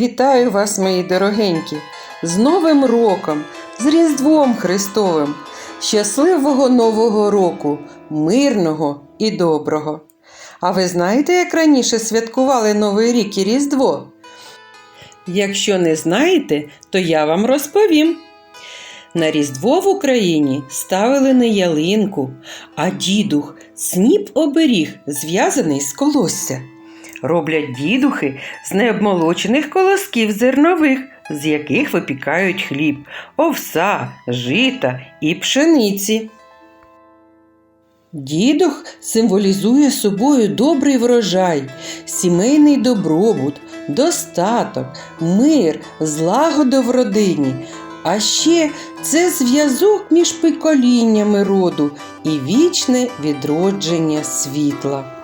Вітаю вас, мої дорогенькі, з Новим роком, з Різдвом Христовим, щасливого Нового року, мирного і доброго. А ви знаєте, як раніше святкували Новий рік і Різдво? Якщо не знаєте, то я вам розповім. На Різдво в Україні ставили не ялинку, а дідух, сніп оберіг, зв'язаний з колосся. Роблять дідухи з необмолочених колосків зернових, з яких випікають хліб, овса, жита і пшениці. Дідух символізує собою добрий врожай, сімейний добробут, достаток, мир, злагоду в родині. А ще це зв'язок між поколіннями роду і вічне відродження світла.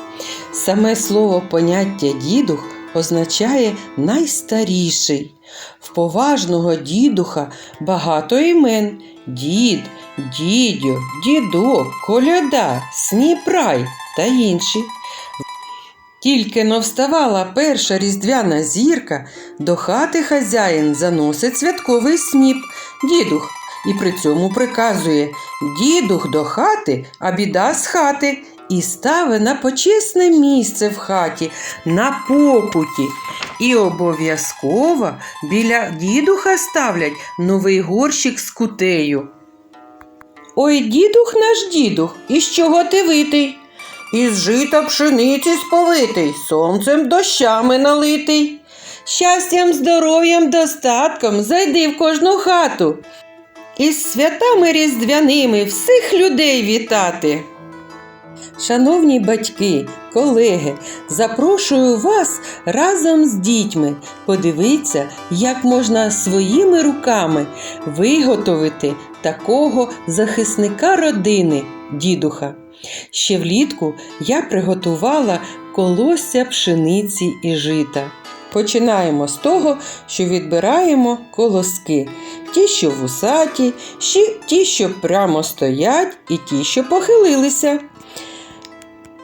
Саме слово поняття дідух означає найстаріший. В поважного дідуха багато імен дід, дідьо, дідок, коляда, сніпрай та інші. Тільки но вставала перша різдвяна зірка, до хати хазяїн заносить святковий сніп, дідух, і при цьому приказує Дідух до хати, а біда з хати, і стави на почесне місце в хаті, на покуті. І обов'язково біля дідуха ставлять новий горщик з кутею. Ой, дідух наш дідух, із чого ти витий? Із жита пшениці сповитий, сонцем дощами налитий. Щастям, здоров'ям, достатком зайди в кожну хату. Із святами різдвяними всіх людей вітати. Шановні батьки, колеги, запрошую вас разом з дітьми подивитися, як можна своїми руками виготовити такого захисника родини, дідуха. Ще влітку я приготувала колосся пшениці і жита. Починаємо з того, що відбираємо колоски. Ті, що вусаті, ще ті, що прямо стоять, і ті, що похилилися.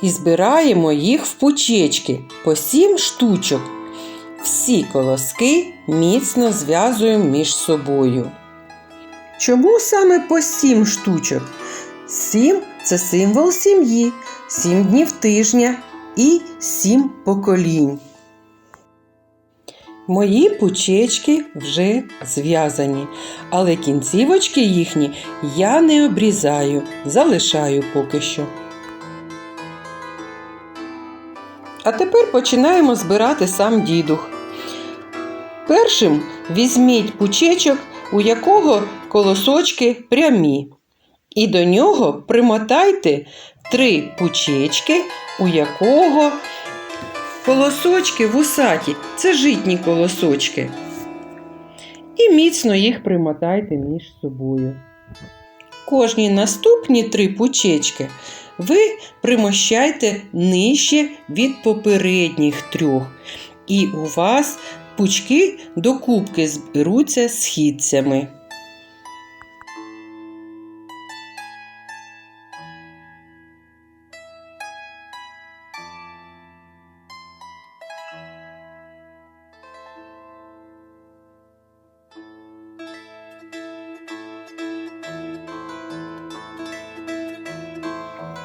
І збираємо їх в пучечки по сім штучок. Всі колоски міцно зв'язуємо між собою. Чому саме по сім штучок? Сім це символ сім'ї, сім днів тижня і сім поколінь. Мої пучечки вже зв'язані, але кінцівочки їхні я не обрізаю, залишаю поки що. А тепер починаємо збирати сам дідух. Першим візьміть пучечок, у якого колосочки прямі. І до нього примотайте три пучечки, у якого колосочки вусаті. Це житні колосочки. І міцно їх примотайте між собою. Кожні наступні три пучечки ви примощайте нижче від попередніх трьох. І у вас пучки докупки зберуться східцями.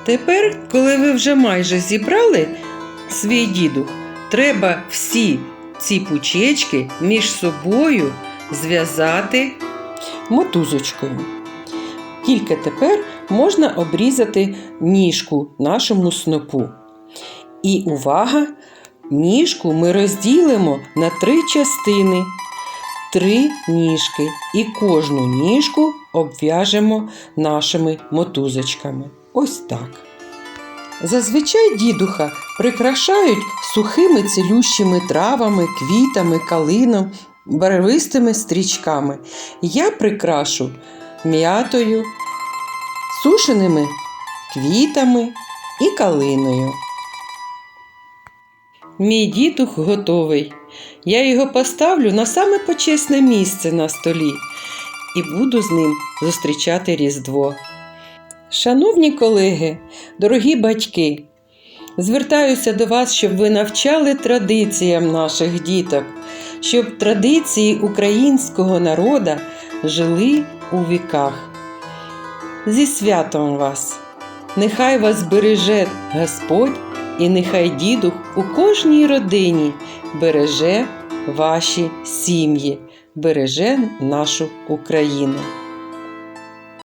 Тепер, коли ви вже майже зібрали свій дідух, треба всі ці пучечки між собою зв'язати мотузочкою. Тільки тепер можна обрізати ніжку нашому снопу. І увага! Ніжку ми розділимо на три частини, три ніжки, і кожну ніжку обв'яжемо нашими мотузочками. Ось так. Зазвичай дідуха прикрашають сухими цілющими травами, квітами, калином, барвистими стрічками. Я прикрашу м'ятою, сушеними квітами і калиною. Мій дідух готовий. Я його поставлю на саме почесне місце на столі і буду з ним зустрічати Різдво. Шановні колеги, дорогі батьки, Звертаюся до вас, щоб ви навчали традиціям наших діток, щоб традиції українського народу жили у віках. Зі святом вас! Нехай вас береже Господь, і нехай дідух у кожній родині береже ваші сім'ї, береже нашу Україну.